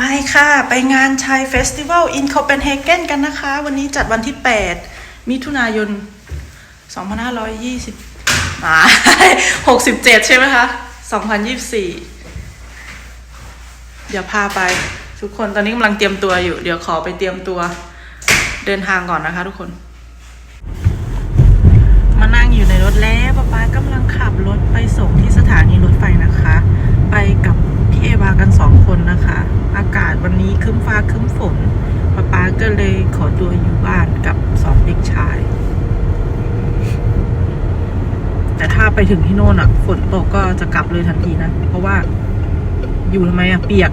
ไปค่ะ ไปงานชายเฟสติวัลอินโคเปนเฮเกนกันนะคะ วันนี้จัดวันที่ 8 มิถุนายน 2520อ่า67 ใช่ไหมคะ 2024 เดี๋ยวพาไป ทุกคนตอนนี้กำลังเตรียมตัวอยู่ เดี๋ยวขอไปเตรียมตัวเดินทางก่อนนะคะทุกคน มานั่งอยู่ในรถแล้วป๊าป๊ากำลังขับรถไปส่งที่สถานีรถไฟนะคะ ไปกับพี่เอวากันสองคนนะคะ อากาศวันนี้ ครึ้มฟ้าครึ้มฝนป๊าป๊าก็เลยขอตัวอยู่บ้านกับสองเด็กชาย แต่ถ้าไปถึงที่โน่นอะ ฝนตกก็จะกลับเลยทันทีนะ เพราะว่าอยู่ทำไมอะ เปียก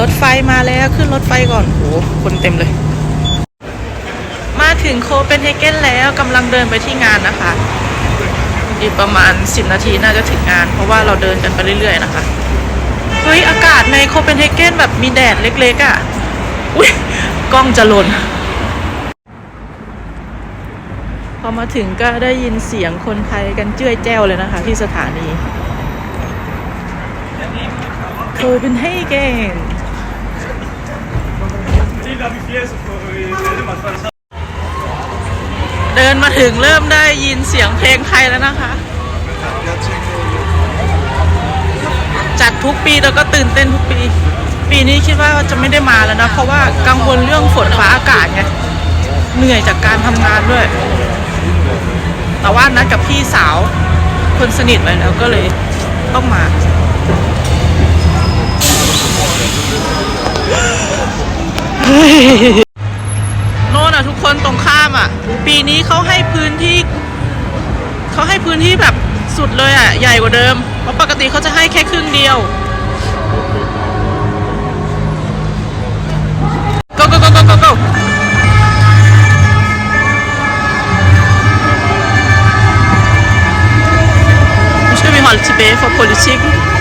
รถไฟมาแล้วขึ้นรถไฟก่อนโหคนเต็มเลย ถึงโคเปนเฮเกนแล้วกำลังเดินไปที่งานนะคะ อีกประมาณ 10 นาทีน่าจะถึงงาน เพราะว่าเราเดินกันไปเรื่อยๆนะคะเฮ้ยอากาศในโคเปนเฮเกนแบบมีแดดเล็กๆอะ่ะอุ้ยกล้องจะหล่นพอมาถึงก็ได้ยินเสียงคนไทยกันเจ้ยแจ้วเลยนะคะ ที่สถานีโคเปนเฮเกน เดินมาถึงเริ่มได้ยินเสียงเพลงไทยแล้วนะคะ จัดทุกปีแล้วก็ตื่นเต้นทุกปี ปีนี้คิดว่าจะไม่ได้มาแล้วนะ เพราะว่ากังวลเรื่องฝนฟ้าอากาศไงเหนื่อยจากการทำงานด้วย แต่ว่านัดกับพี่สาวคนสนิทไว้แล้วก็เลยต้องมา โน่นอะทุกคนตรงข้ามอะ ปีนี้เขาให้พื้นที่เขาให้พื้นที่แบบสุดเลยอะ ใหญ่กว่าเดิม เพราะปกติเขาจะให้แค่ครึ่งเดียว go go go go go go Nu skal vi holde tilbage for politikken. ถึง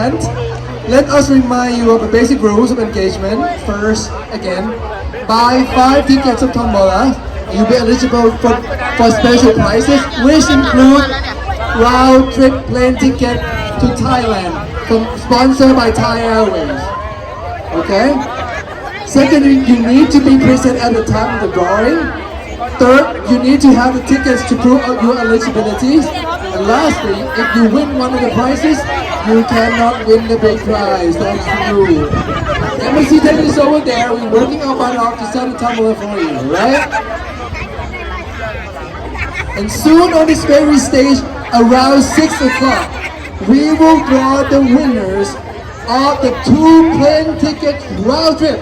hand, let us remind you of the basic rules of engagement. First, again, buy five tickets of Tombola. You'll be eligible for, for special prizes, which include round trip plane ticket to Thailand, from, sponsored by Thai Airways. Okay? Second, you need to be present at the time of the drawing. Third, you need to have the tickets to prove your eligibility lastly, if you win one of the prizes, you cannot win the big prize. That's true. MSC see, is over there. We're working on butt off to send a tumbler for you, right? And soon on this very stage, around 6 o'clock, we will draw the winners of the two plane ticket round trip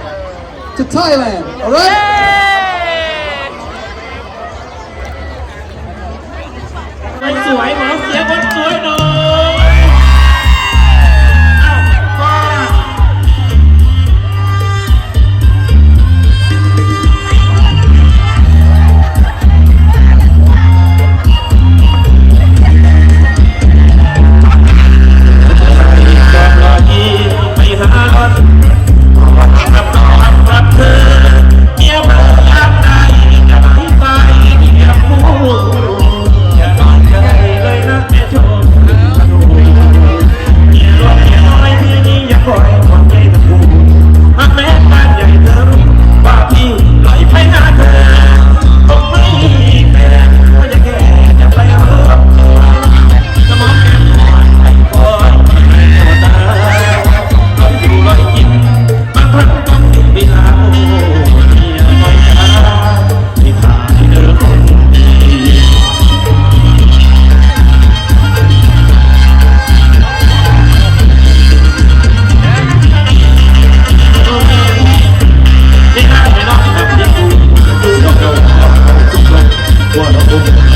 to Thailand, alright? คนสวยขอเสียงคนสวยหน่อย Oh,